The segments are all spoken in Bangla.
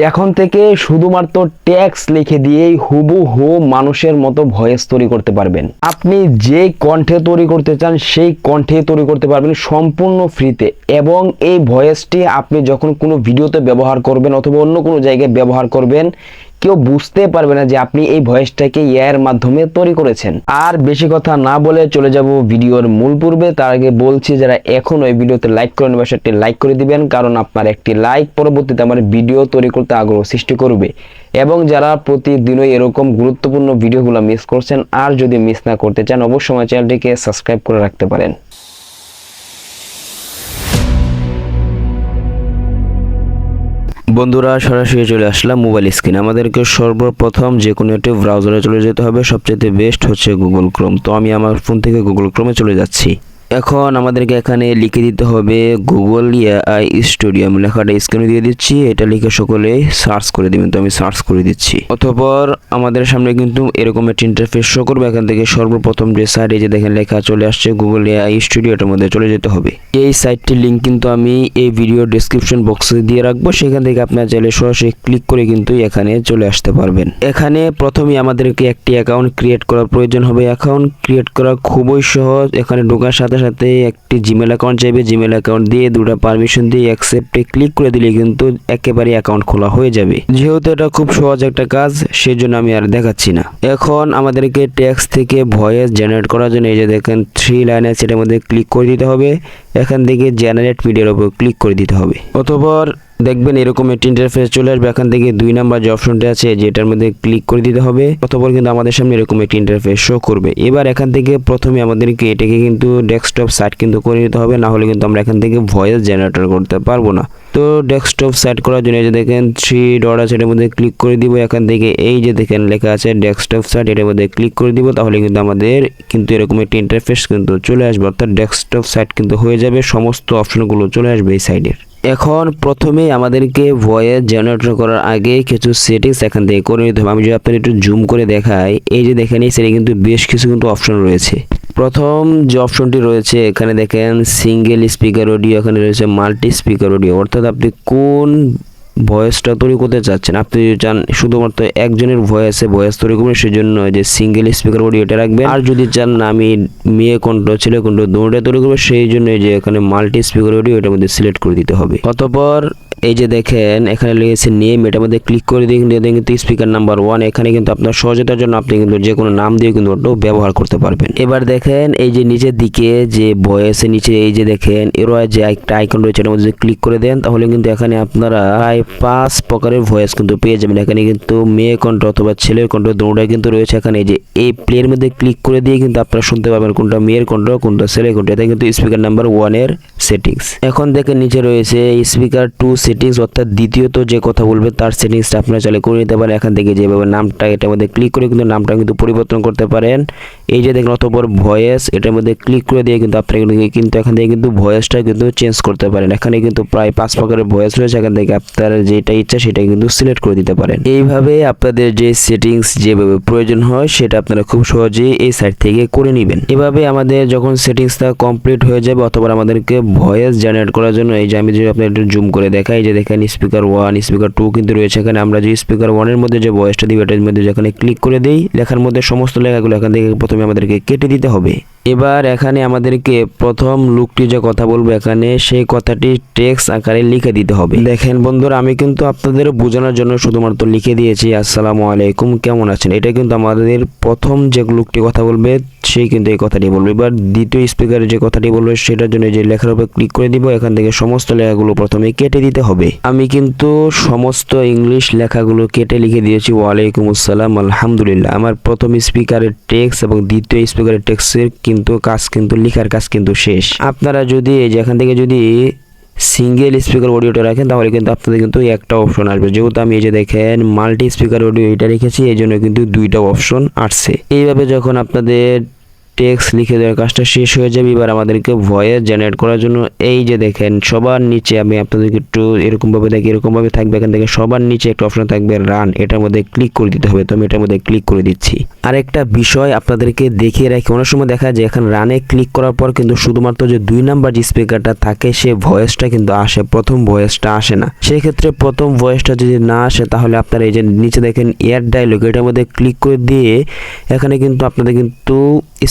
এখন থেকে শুধুমাত্র ট্যাক্স লিখে দিয়েই হু মানুষের মতো ভয়েস তৈরি করতে পারবেন। আপনি যে কণ্ঠে তৈরি করতে চান, সেই কণ্ঠে তৈরি করতে পারবেন সম্পূর্ণ ফ্রিতে এবং এই ভয়েসটি আপনি যখন কোনো ভিডিওতে ব্যবহার করবেন অথবা অন্য কোনো জায়গায় ব্যবহার করবেন কেউ বুঝতে পারবে না যে আপনি এই ভয়েসটাকে এর মাধ্যমে তৈরি করেছেন। আর বেশি কথা না বলে চলে যাব ভিডিওর মূল পূর্বে। তার আগে বলছি, যারা এখন ওই ভিডিওতে লাইক করেন বা লাইক করে দিবেন, কারণ আপনার একটি লাইক পরবর্তীতে আমার ভিডিও তৈরি করতে আগ্রহ সৃষ্টি করবে। এবং যারা প্রতিদিনই এরকম গুরুত্বপূর্ণ ভিডিওগুলো মিস করছেন, আর যদি মিস না করতে চান, অবশ্যই আমার চ্যানেলটিকে সাবস্ক্রাইব করে রাখতে পারেন। বন্ধুরা, সরাসরি চলে আসলাম মোবাইল স্ক্রিন আমাদেরকে সর্বপ্রথম যে কোনো একটি ব্রাউজারে চলে যেতে হবে। সবচেয়ে বেস্ট হচ্ছে গুগল ক্রোম তো আমি আমার ফোন থেকে গুগল ক্রোমে চলে যাচ্ছি। এখন আমাদেরকে এখানে লিখে দিতে হবে গুগল এআই স্টুডিও আমি লেখাটা স্ক্রিনে দিয়ে দিচ্ছি, এটা লিখে সকলে সার্চ করে দিবেন। তো আমি সার্চ করে দিচ্ছি। অতঃপর আমাদের সামনে কিন্তু এরকম একটি ইন্টারফেস শো করবে। এখান থেকে সর্বপ্রথম যে সাইটে যে দেখেন লেখা চলে আসছে গুগল এআই স্টুডিওটার মধ্যে চলে যেতে হবে। এই সাইটটির লিঙ্ক কিন্তু আমি এই ভিডিও ডেসক্রিপশন বক্সে দিয়ে রাখব। সেখান থেকে আপনার চাইলে সরাসরি ক্লিক করে কিন্তু এখানে চলে আসতে পারবেন। এখানে প্রথমে আমাদেরকে একটি অ্যাকাউন্ট ক্রিয়েট করার প্রয়োজন হবে। অ্যাকাউন্ট ক্রিয়েট করা খুবই সহজ। এখানে ঢোকার সাথে সাথে একটি জিমেল অ্যাকাউন্ট চাইবে। জিমেল অ্যাকাউন্ট দিয়ে দুটো পারমিশন দিয়ে অ্যাকসেপ্টে ক্লিক করে দিলে কিন্তু একেবারে অ্যাকাউন্ট খোলা হয়ে যাবে। যেহেতু এটা খুব সহজ একটা কাজ সেই জন্য আমি আর দেখাচ্ছি না। এখন আমাদেরকে ট্যাক্স থেকে ভয়েস জেনারেট করার জন্য এই যে দেখেন থ্রি লাইনে সেটার মধ্যে ক্লিক করে দিতে হবে। এখান থেকে জেনারেট মিডিয়ার উপর ক্লিক করে দিতে হবে। অতপর দেখবেন এরকম একটি ইন্টারফেস চলে আসবে। এখান থেকে দুই নাম্বার যে অপশনটা আছে, যেটার মধ্যে ক্লিক করে দিতে হবে। অতপর কিন্তু আমাদের সামনে এরকম একটি ইন্টারফেস শো করবে। এবার এখান থেকে প্রথমে আমাদেরকে এটাকে কিন্তু ডেস্কটপ সাইট কিন্তু করে নিতে হবে। না হলে কিন্তু আমরা এখান থেকে ভয়েস জেনারেটর করতে পারব না। তো ডেস্কটপ সেট করার জন্য যে দেখেন থ্রি ডট আছে, এটার মধ্যে ক্লিক করে দিব। এখান থেকে এই যে দেখেন লেখা আছে ডেস্কটপ সাইট এটার মধ্যে ক্লিক করে দিব। তাহলে কিন্তু আমাদের কিন্তু এরকম একটি ইন্টারফেস কিন্তু চলে আসবে। অর্থাৎ ডেস্কটপ সাইট কিন্তু হয়ে যাবে। সমস্ত অপশনগুলো চলে আসবে এই সাইডের এখন প্রথমেই আমাদেরকে ভয়ে জেনারেটর করার আগে কিছু সেটিংস এখান থেকে করে নিতে হবে। আমি যদি আপনার একটু জুম করে দেখাই, এই যে দেখেন, এই সেটা কিন্তু বেশ কিছু কিন্তু অপশন রয়েছে। প্রথম যে অপশনটি রয়েছে, এখানে দেখেন সিঙ্গেল স্পিকার অডিও এখানে রয়েছে মাল্টি স্পিকার অডিও অর্থাৎ আপনি কোন ভয়েসটা তৈরি করতে চাচ্ছেন। আপনি যদি চান, শুধুমাত্র একজনের ভয়েসে ভয়েস তৈরি করবেন, সেজন্য যে সিঙ্গেল স্পিকার অডিওটা রাখবেন। আর যদি চান না আমি মেয়ে কণ্ঠ, ছেলে কণ্ঠ দুটোটা তৈরি করব সেই জন্য যে এখানে মাল্টি স্পিকার অডিও এটার মধ্যে সিলেক্ট করে দিতে হবে। অতপর এই যে দেখেন, এখানে লিখেছে নেম এটার মধ্যে ক্লিক করে দিয়ে কিন্তু কিন্তু স্পিকার নাম্বার ওয়ান এখানে কিন্তু আপনার সহজতার জন্য আপনি কিন্তু যে কোনো নাম দিয়ে কিন্তু ওটাও ব্যবহার করতে পারবেন। এবার দেখেন, এই যে নিচের দিকে যে ভয়েসের নিচে এই যে দেখেন, এরও যে একটা আইকন রয়েছে, এটার মধ্যে ক্লিক করে দেন, তাহলে কিন্তু এখানে আপনারা প্রায় পাঁচ প্রকারের ভয়েস কিন্তু পেয়ে যাবেন। এখানে কিন্তু মেয়ে কণ্ঠ অথবা ছেলের কণ্ঠ দুটোটাই কিন্তু রয়েছে। এখানে যে, এই প্লের মধ্যে ক্লিক করে দিয়ে কিন্তু আপনারা শুনতে পাবেন কোনটা মেয়ের কণ্ঠ, কোনটা ছেলের কণ্ঠ। এটা কিন্তু স্পিকার নাম্বার ওয়ানের সেটিংস এখন দেখেন নিচে রয়েছে স্পিকার টু সেটিংস অর্থাৎ দ্বিতীয়ত যে কথা বলবে তার সেটিংসটা আপনারা চাইলে করে নিতে পারেন। এখান থেকে যেভাবে নামটা এটার মধ্যে ক্লিক করে কিন্তু নামটা কিন্তু পরিবর্তন করতে পারেন। এই যে দেখেন অতপর ভয়েস, এটার মধ্যে ক্লিক করে দিয়ে কিন্তু আপনারা কিন্তু- এখান থেকে কিন্তু ভয়েসটা কিন্তু চেঞ্জ করতে পারেন। এখানে কিন্তু প্রায় পাঁচ প্রকারের ভয়েস রয়েছে, এখান থেকে আপনার যেটা ইচ্ছা সেটা কিন্তু সিলেক্ট করে দিতে পারেন। এইভাবে আপনাদের যে সেটিংস যেভাবে প্রয়োজন হয়, সেটা আপনারা খুব সহজেই এই সাইট থেকে করে নেবেন। এভাবে আমাদের যখন সেটিংসটা কমপ্লিট হয়ে যাবে, অথবা আমাদেরকে ভয়েস জেনারেট করার জন্য, এই যে আমি যদি আপনার একটু জুম করে দেখাই যে দেখেন স্পিকার ওয়ান স্পিকার টু কিন্তু রয়েছে এখানে। আমরা যে স্পিকার ওয়ানের মধ্যে যে ভয়েসটা দিব এটার মধ্যে যেখানে ক্লিক করে দিই, লেখার মধ্যে সমস্ত লেখাগুলো এখান থেকে প্রথমে আমাদেরকে কেটে দিতে হবে। এবার এখানে আমাদেরকে প্রথম লুকটি যে কথা বলব এখানে, সেই কথাটি টেক্সট আকারে লিখে দিতে হবে। দেখেন বন্ধুরা, আমি কিন্তু আপনাদের বোঝানোর জন্য শুধুমাত্র লিখে দিয়েছি, আসসালামু আলাইকুম, কেমন আছেন? এটা কিন্তু আমাদের প্রথম যে লুকটি কথা বলবে সেই কিন্তু এই কথাটি বলবে। এবার দ্বিতীয় স্পিকারে যে কথাটি বলবে, সেটার জন্য যে লেখার উপর ক্লিক করে দিব, এখান থেকে সমস্ত লেখাগুলো প্রথমে কেটে দিতে হবে। আমি কিন্তু সমস্ত ইংলিশ লেখাগুলো কেটে লিখে দিয়েছি, ওয়ালাইকুম আসসালাম, আলহামদুলিল্লাহ। আমার প্রথম স্পিকারের টেক্সট এবং দ্বিতীয় স্পিকারের টেক্সটের কিন্তু কাজ কিন্তু, লেখার কাজ কিন্তু শেষ। আপনারা যদি এই যেখান থেকে যদি সিঙ্গেল স্পিকার অডিওটা রাখেন, তাহলে কিন্তু আপনাদের কিন্তু একটা অপশন আসবে। যেহেতু আমি এই যে দেখেন মাল্টি স্পিকার অডিও এটা রেখেছি, এই জন্য কিন্তু দুইটা অপশন আসছে। এইভাবে যখন আপনাদের টেক্সট লিখে দেওয়ার কাজটা শেষ হয়ে যাবে। এবার আমাদেরকে ভয়েস জেনারেট করার জন্য এই যে দেখেন, সবার নিচে আমি আপনাদেরকে একটু এরকমভাবে দেখি, এরকমভাবে থাকবে। এখান থেকে সবার নিচে একটা অপশন থাকবে রান এটার মধ্যে ক্লিক করে দিতে হবে। তো আমি এটার মধ্যে ক্লিক করে দিচ্ছি। আর একটা বিষয় আপনাদেরকে দেখিয়ে রাখি, অনেক সময় দেখা যায় এখন রানে ক্লিক করার পর কিন্তু শুধুমাত্র যে দুই নাম্বার যে স্পিকারটা থাকে, সে ভয়েসটা কিন্তু আসে, প্রথম ভয়েসটা আসে না। সেই ক্ষেত্রে প্রথম ভয়েসটা যদি না আসে, তাহলে আপনারা এই যে নিচে দেখেন এয়ার ডায়লগ এটার মধ্যে ক্লিক করে দিয়ে এখানে কিন্তু আপনাদের কিন্তু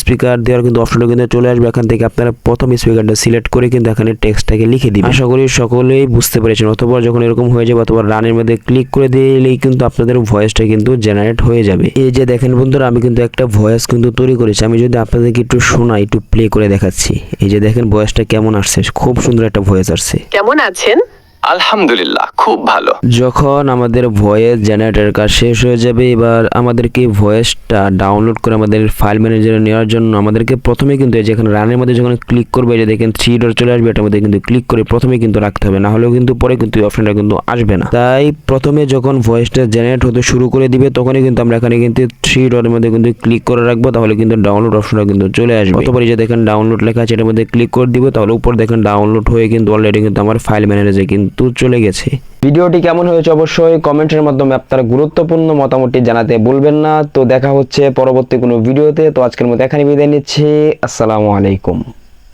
স্পিকার দেওয়ার কিন্তু অপশনটা কিন্তু চলে আসবে। এখান থেকে আপনারা প্রথম স্পিকারটা সিলেক্ট করে কিন্তু এখানে টেক্সটটাকে লিখে দিবেন। আশা করি সকলেই বুঝতে পেরেছেন। অথবা যখন এরকম হয়ে যাবে অথবা রানের মধ্যে ক্লিক করে দিলেই কিন্তু আপনাদের ভয়েসটা কিন্তু জেনারেট হয়ে যাবে। এই যে দেখেন বন্ধুরা আমি কিন্তু একটা ভয়েস কিন্তু তৈরি করেছি। আমি যদি আপনাদেরকে একটু শোনাই একটু প্লে করে দেখাচ্ছি। এই যে দেখেন ভয়েসটা কেমন আসছে। খুব সুন্দর একটা ভয়েস আসছে। কেমন আছেন? আলহামদুলিল্লাহ খুব ভালো। যখন আমাদের ভয়েস জেনারেটরের কাজ শেষ হয়ে যাবে এবার আমাদেরকে ভয়েসটা ডাউনলোড করে আমাদের ফাইল ম্যানেজারে নেওয়ার জন্য আমাদেরকে প্রথমে কিন্তু এই যেখানে রানের মধ্যে যখন ক্লিক করবে এই যে দেখেন থ্রি ডট চলে আসবে এটার মধ্যে কিন্তু ক্লিক করে প্রথমে কিন্তু রাখতে হবে না হলেও কিন্তু পরে কিন্তু এই অপশনটা কিন্তু আসবে না। তাই প্রথমে যখন ভয়েসটা জেনারেট হতে শুরু করে দিবে তখনই কিন্তু আমরা এখানে কিন্তু থ্রি ডটের মধ্যে কিন্তু ক্লিক করে রাখব তাহলে কিন্তু ডাউনলোড অপশনটা কিন্তু চলে আসবে। এই যে দেখেন ডাউনলোড লেখা আছে এটার মধ্যে ক্লিক করে দিব তাহলে উপর দেখেন ডাউনলোড হয়ে কিন্তু অলরেডি কিন্তু আমার ফাইল ম্যানেজারে কিন্তু চলে গেছে। ভিডিওটি কেমন হয়েছে অবশ্যই কমেন্টের মাধ্যমে আপনারা গুরুত্বপূর্ণ মতামতটি জানাতে ভুলবেন না। তো দেখা হচ্ছে পরবর্তী কোনো ভিডিওতে। তো আজকের মতো এখানে বিদায় নিচ্ছি। আসসালামু আলাইকুম।